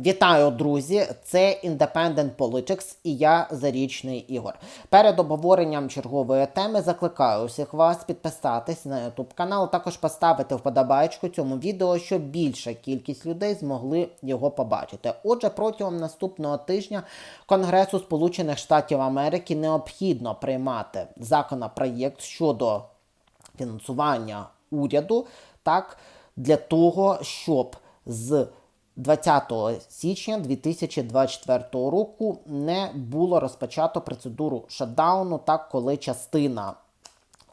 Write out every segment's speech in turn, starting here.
Вітаю, друзі! Це Independent Politics і я Зарічний Ігор. Перед обговоренням чергової теми закликаю усіх вас підписатись на YouTube канал, також поставити вподобайку цьому відео, щоб більша кількість людей змогли його побачити. Отже, протягом наступного тижня Конгресу Сполучених Штатів Америки необхідно приймати законопроєкт щодо фінансування уряду, так для того, щоб з 20 січня 2024 року не було розпочато процедуру шатдауну, так коли частина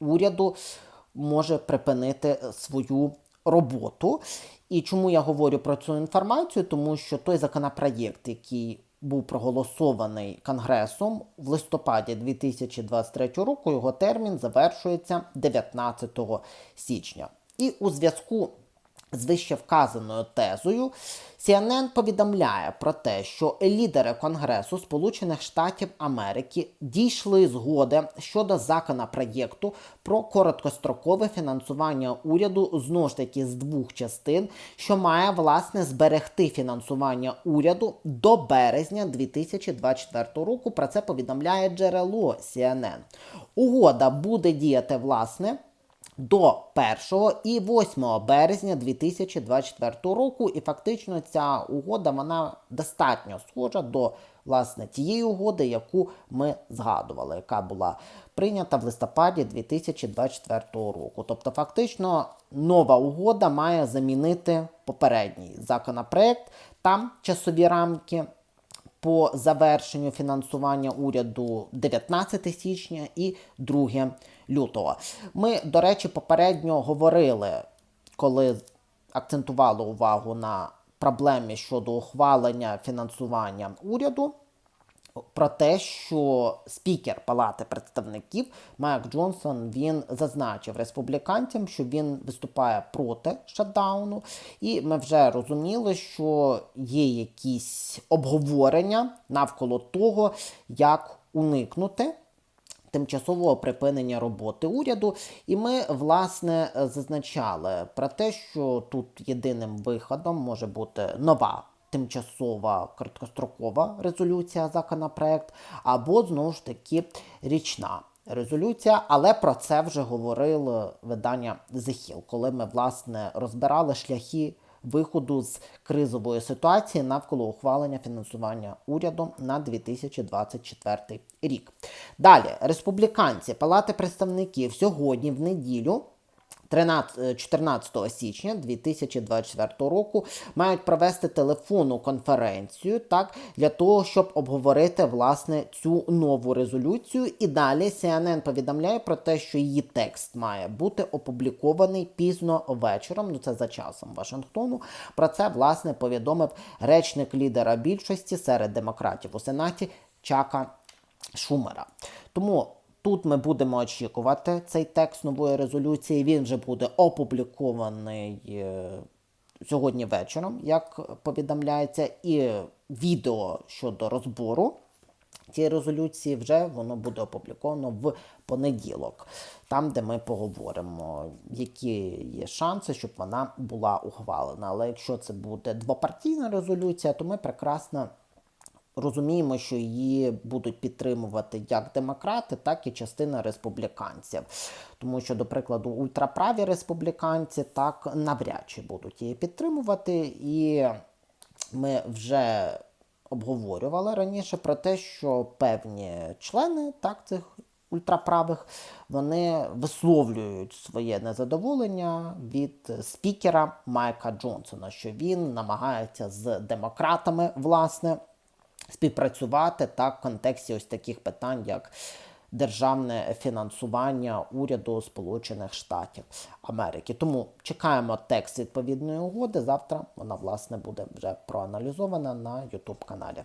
уряду може припинити свою роботу. І чому я говорю про цю інформацію? Тому що той законопроєкт, який був проголосований Конгресом в листопаді 2023 року, його термін завершується 19 січня. І у зв'язку з вище вказаною тезою, CNN повідомляє про те, що лідери Конгресу Сполучених Штатів Америки дійшли згоди щодо законопроєкту про короткострокове фінансування уряду знову ж таки з двох частин, що має власне зберегти фінансування уряду до березня 2024 року. Про це повідомляє джерело CNN. Угода буде діяти власне до 1 і 8 березня 2024 року, і фактично ця угода вона достатньо схожа до власне тієї угоди, яку ми згадували, яка була прийнята в листопаді 2024 року. Тобто, фактично, нова угода має замінити попередній законопроект. Там часові рамки по завершенню фінансування уряду 19 січня і 2 лютого. Ми, до речі, попередньо говорили, коли акцентували увагу на проблемі щодо ухвалення фінансування уряду. Про те, що спікер Палати представників Майк Джонсон він зазначив республіканцям, що він виступає проти шатдауну, і ми вже розуміли, що є якісь обговорення навколо того, як уникнути тимчасового припинення роботи уряду. І ми, власне, зазначали про те, що тут єдиним виходом може бути нова. Тимчасова короткострокова резолюція законопроект, або знову ж таки річна резолюція. Але про це вже говорило видання The коли ми власне розбирали шляхи виходу з кризової ситуації навколо ухвалення фінансування уряду на 2024 рік. Далі республіканці Палати представників сьогодні в неділю. 13, 14 е, січня 2024 року мають провести телефонну конференцію так для того, щоб обговорити власне цю нову резолюцію. І далі CNN повідомляє про те, що її текст має бути опублікований пізно вечором. Ну це за часом Вашингтону. Про це власне повідомив речник лідера більшості серед демократів у сенаті Чака Шумера. Тому Тут ми будемо очікувати цей текст нової резолюції. Він вже буде опублікований е, сьогодні вечором, як повідомляється, і відео щодо розбору цієї резолюції вже воно буде опубліковано в понеділок, там, де ми поговоримо, які є шанси, щоб вона була ухвалена. Але якщо це буде двопартійна резолюція, то ми прекрасно розуміємо, що її будуть підтримувати як демократи, так і частина республіканців. Тому що, до прикладу, ультраправі республіканці так навряд чи будуть її підтримувати. І ми вже обговорювали раніше про те, що певні члени так цих. Ультраправих вони висловлюють своє незадоволення від спікера Майка Джонсона, що він намагається з демократами власне співпрацювати так в контексті ось таких питань, як державне фінансування уряду Сполучених Штатів Америки. Тому чекаємо текст відповідної угоди. Завтра вона власне буде вже проаналізована на YouTube каналі.